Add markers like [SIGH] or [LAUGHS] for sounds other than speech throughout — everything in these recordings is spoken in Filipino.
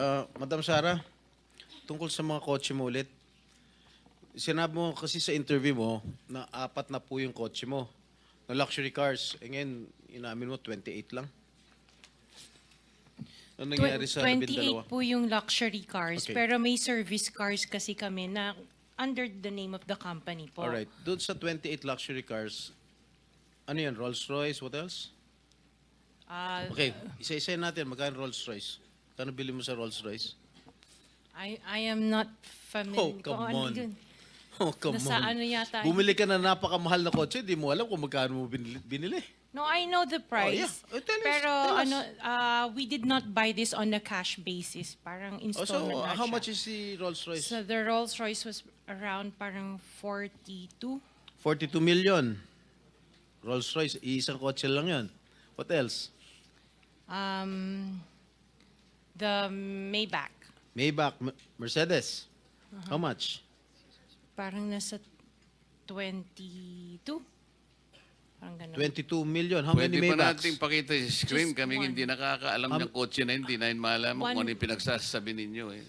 Ah, Madam Sara, tungkol sa mga kotse mo ulit. Sinabi mo kasi sa interview mo na apat na po yung kotse mo na luxury cars. E ngayon, inamin mo 28 lang. Ano nangyari sa Twen- labindalawa? 28 po yung luxury cars, Okay. pero may service cars kasi kami na under the name of the company po. Alright. Doon sa 28 luxury cars, ano yan? Rolls Royce? What else? Ah, Okay, isa-isa natin. Magkano Rolls Royce? Kano bili mo sa Rolls Royce? I, I am not familiar. Oh, come kung ano on. yun. [LAUGHS] Oh, come Nasa on. ano yata. Bumili ka na napakamahal na kotse, di mo alam kung magkano mo binili. binili. No, I know the price. yeah. Oh, tell us, pero tell us. ano, ah, we did not buy this on a cash basis. Parang Oh, so, installment na how siya. much is the Rolls Royce? So the Rolls Royce was around parang 42. 42 million. Rolls Royce, isang kotse lang yon. What else? Um, the Maybach. Maybach, M- Mercedes. Uh-huh. How much? Parang nasa 22. Parang ganun. 22 million. How Pwede many pa Maybachs? nating pakita yung screen. Just Kaming one. hindi nakakaalam ng kotse na hindi na malaman One. kung ano yung pinagsasabi ninyo. Eh.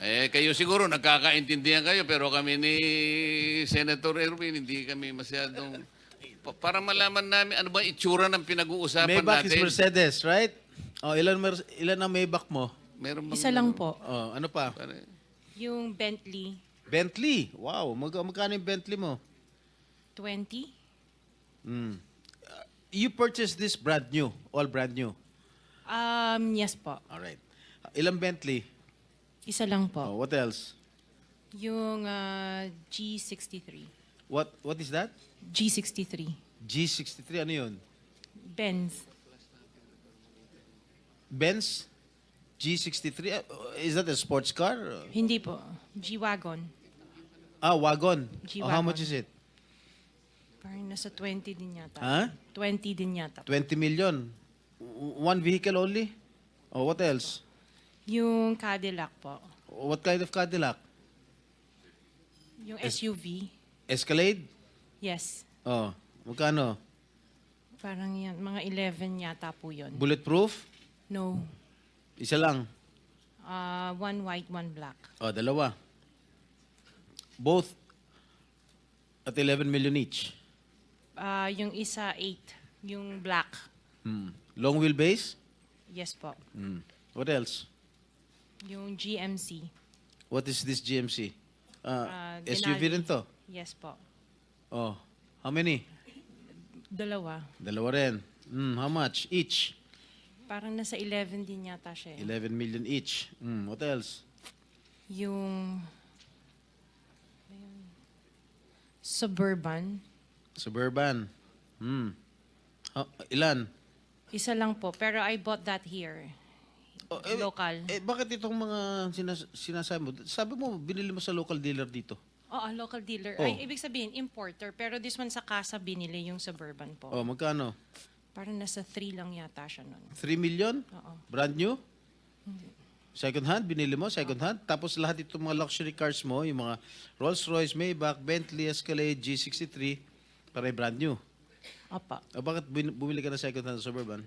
[LAUGHS] eh, kayo siguro nagkakaintindihan kayo pero kami ni Senator Erwin hindi kami masyadong... Pa- para malaman namin ano ba yung itsura ng pinag-uusapan Maybach is natin. Mercedes, right? Oh, ilan mer- ilan ang Maybach mo? Meron bang Isa lang po. Oh, ano pa? Pare- Yung Bentley, Bentley. Wow, mag magkano yung Bentley mo? 20. Mm. Uh, you purchased this brand new, all brand new. Um, yes po. All right. Ilang Bentley? Isa lang po. Oh, what else? Yung ah, G63. What what is that? G63. G63 ano 'yun? Benz. Benz G63 Uh, is that a sports car? Hindi po. G-Wagon. Ah, wagon. Oh, how much is it? Parang nasa 20 din yata. Huh? 20 din yata. 20 million. W- One vehicle only? Oh, what else? Yung Cadillac po. What kind of Cadillac? Yung SUV. Escalade? Yes. Oh, magkano? Parang yan. Mga 11 yata po yun. Bulletproof? No. Isa lang. Ah, one white, one black. Oh, dalawa. Both at 11 million each. Ah, yung isa, 8. Yung black. Hmm. Long wheelbase? Yes po. Hmm. What else? Yung GMC. What is this GMC? Uh, Ah, SUV Denali. rin to. Yes po. Oh, how many? Dalawa. Dalawa rin. Hmm, how much each? Parang nasa 11 din yata siya. eh. 11 million each. Hmm, what else? Yung Suburban. Suburban. Hmm. Ah, ilan? Isa lang po, pero I bought that here. Oh, eh, Local. Eh, bakit itong mga sinas- sinasabi mo? Sabi mo, binili mo sa local dealer dito. Oo, local dealer. Oh. Ay, ibig sabihin, importer. Pero this one sa casa binili yung Suburban po. Oh, magkano? Parang nasa 3 lang yata siya nun. 3 million? Oo. Brand new? Second hand, binili mo, second hand. Tapos lahat itong mga luxury cars mo, yung mga Rolls Royce, Maybach, Bentley, Escalade, G63, para brand new. Apa. O bakit bumili ka ng second hand Suburban?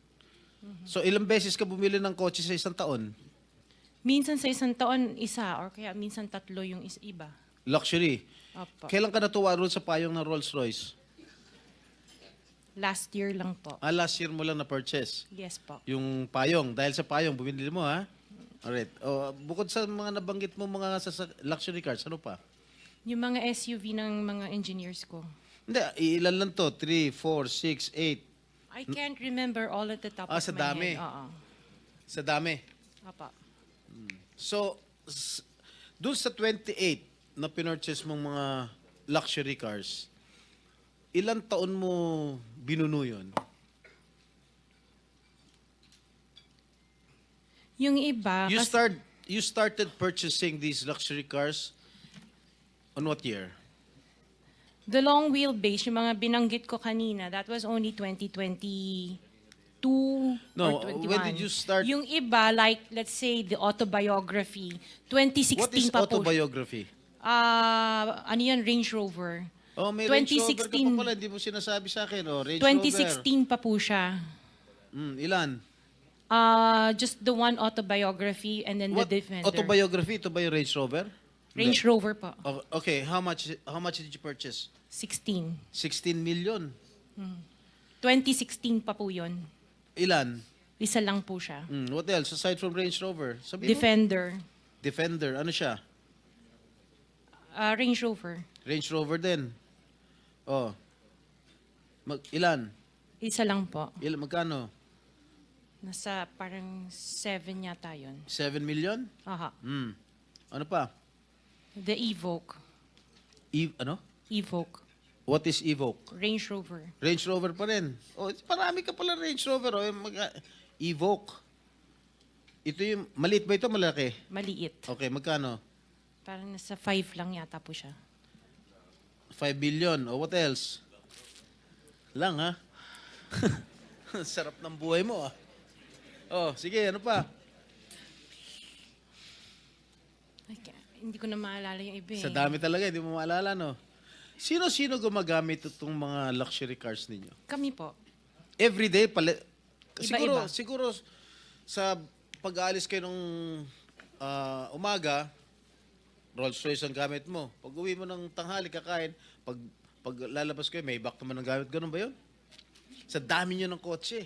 So ilang beses ka bumili ng kotse sa isang taon? Minsan sa isang taon, isa or kaya minsan tatlo yung is iba. Luxury. Opo. Kailan ka natuwa roon sa payong ng Rolls Royce? Last year lang po. Ah, last year mo lang na-purchase. Yes po. Yung payong. Dahil sa payong, bumili mo ha? Alright. Oh, bukod sa mga nabanggit mo mga sa luxury cars, ano pa? Yung mga SUV ng mga engineers ko. Hindi, ilan lang to? 3, 4, 6, 8. I can't remember all at the top Ah, of sa my dami. head. Oo. Sa dami. Apa. So, s- dun sa 28 na pinurchase mong mga luxury cars, ilan taon mo binuno yun? Yung iba, You kas- start you started purchasing these luxury cars on what year? The long wheelbase, yung mga binanggit ko kanina, that was only 2022 No, or 21. when did you start- Yung iba, like, let's say, the autobiography, 2016 What is pa po. autobiography? Ah, ano yan, Range Rover. Oh, may Range Rover ka 2016. pa pala, hindi mo sinasabi sa akin. Oh, Range 2016 pa po siya. Rover. Mm, ilan? Ah, just the one autobiography and then What the Defender. autobiography? Ito ba yung Range Rover? Range. Rover po. Oh, okay, how much how much did you purchase? 16. 16 million. 2016 pa po yun. Ilan? Isa lang po siya. Mm, what else aside from Range Rover? Sabi mo? Defender. Defender. Ano siya? Ah, Range Rover. Range Rover din. Oh. Mag, ilan? Isa lang po. Ilan magkano? Nasa parang 7 yata yun. 7 million? Aha. Hmm. Ano pa? The Evoque. E, ano? Evoque. What is Evoque? Range Rover. Range Rover pa rin. Oh, marami ka pala Range Rover. Oh, mag, Evoque. Ito yung, maliit ba ito malaki? Maliit. Okay, magkano? Parang nasa 5 lang yata po siya. 5 billion. O what else? Lang ha? [LAUGHS] Sarap ng buhay mo ah. Oh, sige, ano pa? Ay, ka- hindi ko na maalala yung iba eh. Sa dami talaga, hindi mo maalala, no? Sino-sino gumagamit itong mga luxury cars ninyo? Kami po. Every day, pala, siguro, Iba-iba. siguro sa pag-aalis kayo nung ah, umaga, Rolls Royce ang gamit mo. Pag uwi mo ng tanghali, kakain, pag, pag lalabas kayo, may back naman ang gamit. Ganun ba yun? Sa dami nyo ng kotse.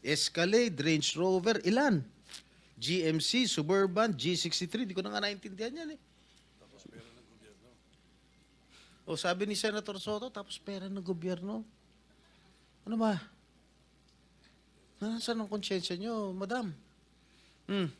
Escalade, Range Rover, ilan? GMC, Suburban, G63, di ko na nga naintindihan yan eh. O sabi ni Senator Soto, tapos pera ng gobyerno. Ano ba? Nasaan ang konsyensya nyo, madam? Hmm.